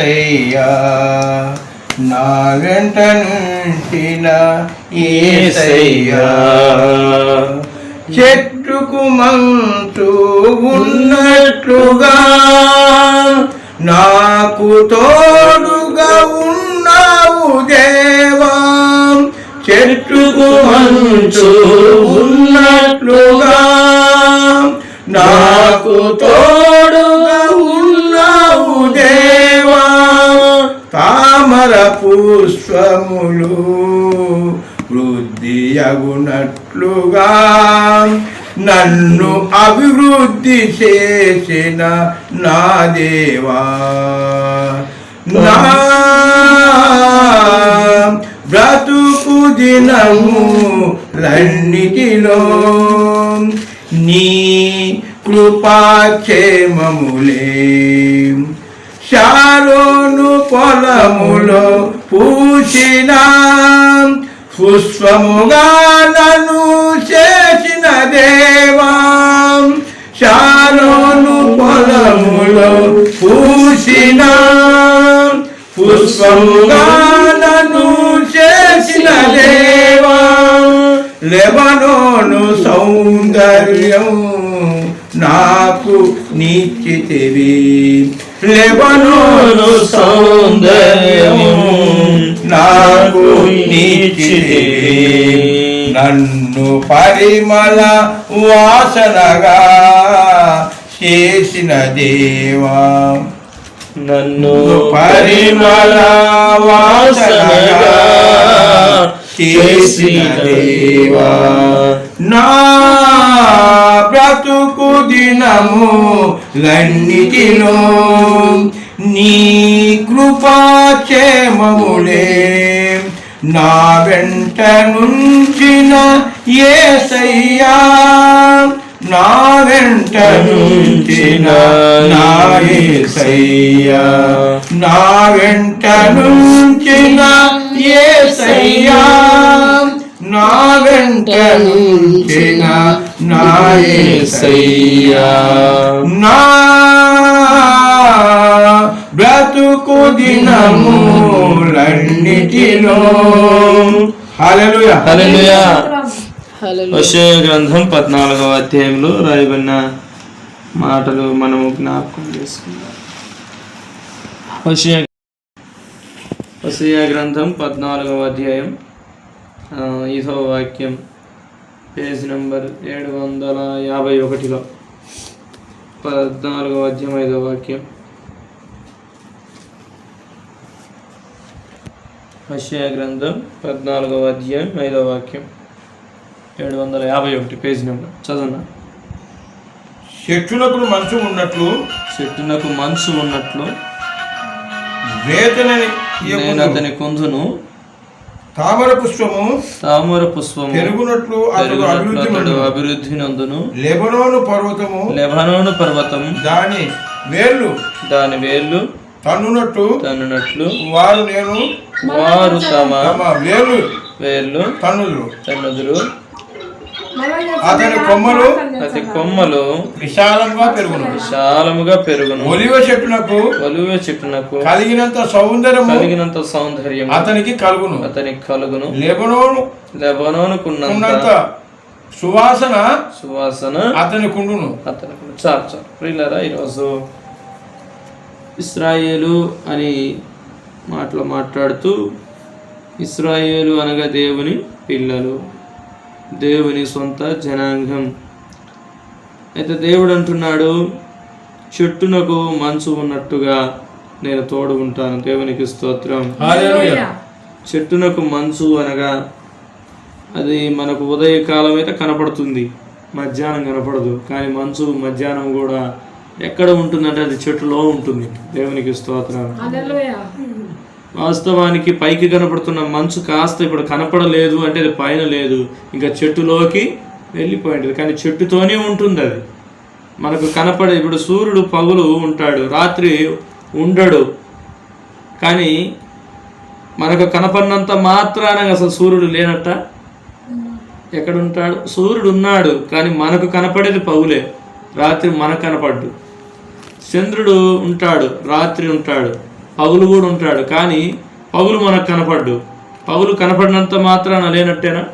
ఏసయ్యా నా వెంట నుంచిన ఏసయ్యా. చెట్టుకు మంచు ఉన్నట్లుగా నాకు తోడుగా ఉన్నావు దేవా. చెట్టుకు మంచు ఉన్నట్లుగా నాకు తోడుగా తామర పుష్పములు వృద్ధి అగునట్లుగా నన్ను అభివృద్ధి చేసిన నా దేవా. నా బ్రతుకు దినము లన్నిటిలో నీ కృపాక్షేమములే. శారోను పొలములో పూసిన. పుష్పముగా నన్ను చేసిన దేవా. శారోను పొలములో పూసిన. పుష్పముగా నన్ను చేసిన దేవా. లెబనోను సౌందర్యం నాకు నీచితివి లెబనోను సౌందర్యం నాకు నన్ను పరిమళ వాసనగా చేసిన దేవా. నన్ను పరిమళ వాసనగా చేసిన దేవా. నా బ్రతుకు దినము లన్నిటిలో నీ కృపాక్షేమములే నా వెంట నుంచిన ఏసయ్యా నా వెంట నుంచిన నా ఏసయ్యా నా వెంట నుంచిన ఏసయ్యా నా వెంట నుంచిన నా బ్రతుకు దినములన్నిటిలో హల్లెలూయా. హల్లెలూయా. హల్లెలూయా. హోషేయ గ్రంథం పద్నాలుగవ అధ్యాయంలో రాయబడిన మాటలు మనము జ్ఞాపకం చేసుకుందాం. హోషేయ హోషేయ గ్రంథం పద్నాలుగవ అధ్యాయం ఐదవ వాక్యం. పేజ్ నంబర్ ఏడు వందల యాభై ఒకటిలో. పద్నాలుగవ అధ్యాయం ఐదవ వాక్యం. హోషేయ గ్రంథం పద్నాలుగవ అధ్యాయం ఐదవ వాక్యం. ఏడు వందల యాభై ఒకటి పేజ్ నెంబర్. చదవనా? చెట్టులకు మంచు ఉన్నట్లు చెట్టునకు మనసు ఉన్నట్లు వేతనని నేను అతని కొందును తామర పుష్పము తామర పుష్పము పెరుగునట్లు అభివృద్ధి. అభివృద్ధి నందును. లెబనోను పర్వతము లెబనోను పర్వతం దాని వేళ్ళు దాని వేళ్ళు తన్నునట్టు తన్నునట్లు వారు నేను వారు తమ తమ వేళ్ళు వేళ్ళు తన్నులు తన్నుదురు. అతని కొమ్మలు అతి కొమ్మలు విశాలంగా పెరుగును. విశాలముగా పెరుగును. ఒలివ చెట్టునకు ఒలువ చెట్టునకు కలిగినంత సౌందర్యము కలిగినంత సౌందర్యం అతనికి కలుగును. అతనికి కలుగును. లెబనోను లెబనోనుకున్నంత సువాసన సువాసన అతని కుండును అతనికి చాలు చాలు. ప్రియులారా ఈరోజు ఇస్రాయేలు అని మాటలు మాట్లాడుతూ ఇస్రాయేలు అనగా దేవుని పిల్లలు. దేవుని సొంత జనాంగం. అయితే దేవుడు అంటున్నాడు చెట్టునకు మంచు ఉన్నట్టుగా నేను తోడు ఉంటాను. దేవునికి స్తోత్రం. చెట్టునకు మంచు అనగా అది మనకు ఉదయకాలం అయితే కనపడుతుంది మధ్యాహ్నం కనపడదు. కానీ మంచు మధ్యాహ్నం కూడా ఎక్కడ ఉంటుందంటే అది చెట్టులో ఉంటుంది. దేవునికి స్తోత్రం. వాస్తవానికి పైకి కనపడుతున్న మంచు కాస్త ఇప్పుడు కనపడలేదు అంటే అది పైన లేదు. ఇంకా చెట్టులోకి వెళ్ళిపోయింది. కానీ చెట్టుతోనే ఉంటుంది అది. మనకు కనపడే ఇప్పుడు సూర్యుడు పగులు ఉంటాడు. రాత్రి ఉండడు. కానీ మనకు కనపడినంత మాత్రాన అసలు సూర్యుడు లేనట్ట? ఎక్కడ ఉంటాడు సూర్యుడు ఉన్నాడు కానీ మనకు కనపడేది పగులే. రాత్రి మనకు కనపడ్డు. చంద్రుడు ఉంటాడు రాత్రి ఉంటాడు. పగులు కూడా ఉంటాడు. కానీ పగులు మనకు కనపడ్డు. పగులు కనపడినంత మాత్రాన లేనట్టేనా?